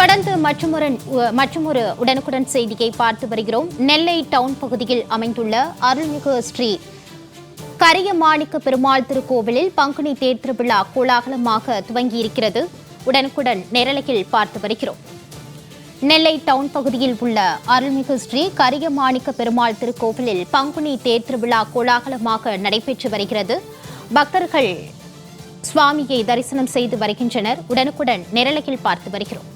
தொடர்ந்து மற்றொரு மற்றொரு உடனுக்குடன் செய்தியை பார்த்து வருகிறோம். நெல்லை டவுன் பகுதியில் அமைந்துள்ள அருள்மிகு ஸ்ரீ கரியமாணிக்க பெருமாள் திருக்கோவிலில் பங்குனி தேர் திருவிழா கோலாகலமாக துவங்கியிருக்கிறது. உடனுக்குடன் நேரலையில் பார்த்து வருகிறோம். நெல்லை டவுன் பகுதியில் உள்ள அருள்மிகு ஸ்ரீ கரியமாணிக்க பெருமாள் திருக்கோவிலில் பங்குனி தேர் திருவிழா கோலாகலமாக நடைபெற்று வருகிறது. பக்தர்கள் சுவாமியை தரிசனம் செய்து வருகின்றனர். உடனுக்குடன் நிரலையில் பார்த்து வருகிறோம்.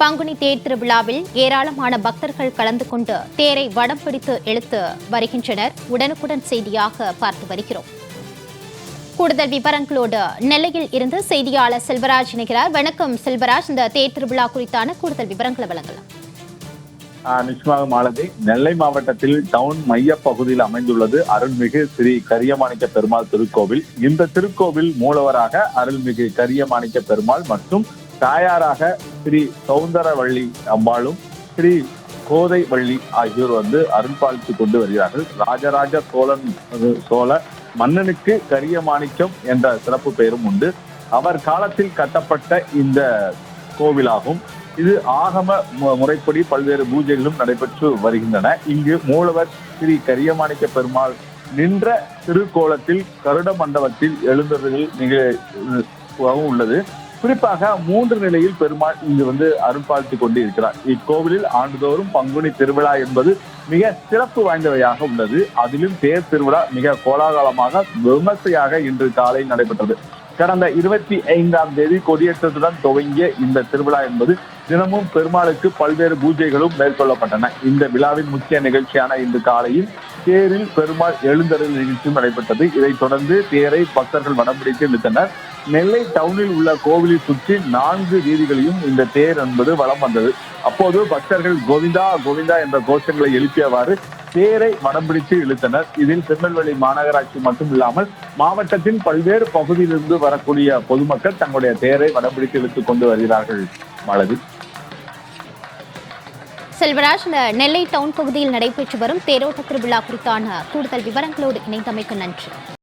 பங்குனி தேர் திருவிழாவில் ஏராளமான பக்தர்கள் கலந்து கொண்டு தேரை வடம் பிடித்து இழுத்து வருகின்றனர். உடனுக்குடன் செய்தியாக பார்த்து வருகிறோம். கூடுதல் விவரங்களோடு நெல்லையில் இருந்து செய்தியாளர் செல்வராஜ் இணைகிறார். வணக்கம் செல்வராஜ். இந்த தேர் திருவிழா குறித்தான கூடுதல் விவரங்களை வழங்கலாம். ஆஹ் நிச்சயமாக மாலதி நெல்லை மாவட்டத்தில் டவுன் மைய பகுதியில் அமைந்துள்ளது அருள்மிகு ஸ்ரீ கரியமாணிக்க பெருமாள் திருக்கோவில். இந்த திருக்கோவில் மூலவராக அருள்மிகு கரியமாணிக்க பெருமாள் மற்றும் தாயாராக ஸ்ரீ சௌந்தரவள்ளி அம்பாளும் ஸ்ரீ கோதை வள்ளி ஆகியோர் வந்து அருள்பாலித்து கொண்டு வருகிறார்கள் ராஜராஜ சோழன் சோழ மன்னனுக்கு கரியமாணிக்கம் என்ற சிறப்பு பெயரும் உண்டு அவர் காலத்தில் கட்டப்பட்ட இந்த கோவிலாகும் இது ஆகம முறைப்படி பல்வேறு பூஜைகளும் நடைபெற்று வருகின்றன இங்கு மூலவர் ஸ்ரீ கரியமாணிக்க பெருமாள் நின்ற திருக்கோலத்தில் கருட மண்டபத்தில் எழுந்தவர்கள் நிகழ்வாகவும் உள்ளது குறிப்பாக மூன்று நிலையில் பெருமாள் இங்கு வந்து அருள்பாலித்து கொண்டு இருக்கிறார் இக்கோவிலில் ஆண்டுதோறும் பங்குனி திருவிழா என்பது மிக சிறப்பு வாய்ந்தவையாக உள்ளது. அதிலும் தேர் திருவிழா மிக கோலாகலமாக விமர்சையாக இன்று காலை நடைபெற்றது. கடந்த இருபத்தி ஐந்தாம் தேதி கொடியேற்றத்துடன் துவங்கிய இந்த திருவிழா என்பது தினமும் பெருமாளுக்கு பல்வேறு பூஜைகளும் மேற்கொள்ளப்பட்டன. இந்த விழாவின் முக்கிய நிகழ்ச்சியான இன்று காலையில் தேரில் பெருமாள் எழுந்தருள் நிகழ்ச்சியும் நடைபெற்றது. இதைத் தொடர்ந்து தேரை பக்தர்கள் வடம்பிடித்து இழுத்தனர் நெல்லை டவுனில் உள்ள கோவிலை சுற்றி நான்கு வீதிகளையும் இந்த தேர் என்பது வலம் வந்தது. அப்போது பக்தர்கள் கோவிந்தா கோவிந்தா என்ற கோஷங்களை எழுப்பியவாறு தேரை வடம் பிடித்து இழுத்தனர். இதில் திருநெல்வேலி மாநகராட்சி மட்டும் இல்லாமல் மாவட்டத்தின் பல்வேறு பகுதியிலிருந்து வரக்கூடிய பொதுமக்கள் தங்களுடைய தேரை வடம் பிடித்து இழுத்துக் கொண்டு வருகிறார்கள். மலதி. செல்வராஜ் நெல்லை டவுன் பகுதியில் நடைபெற்று வரும் தேரோட்ட திருவிழா குறித்தான கூடுதல் விவரங்களோடு இணைந்தமைக்கு நன்றி.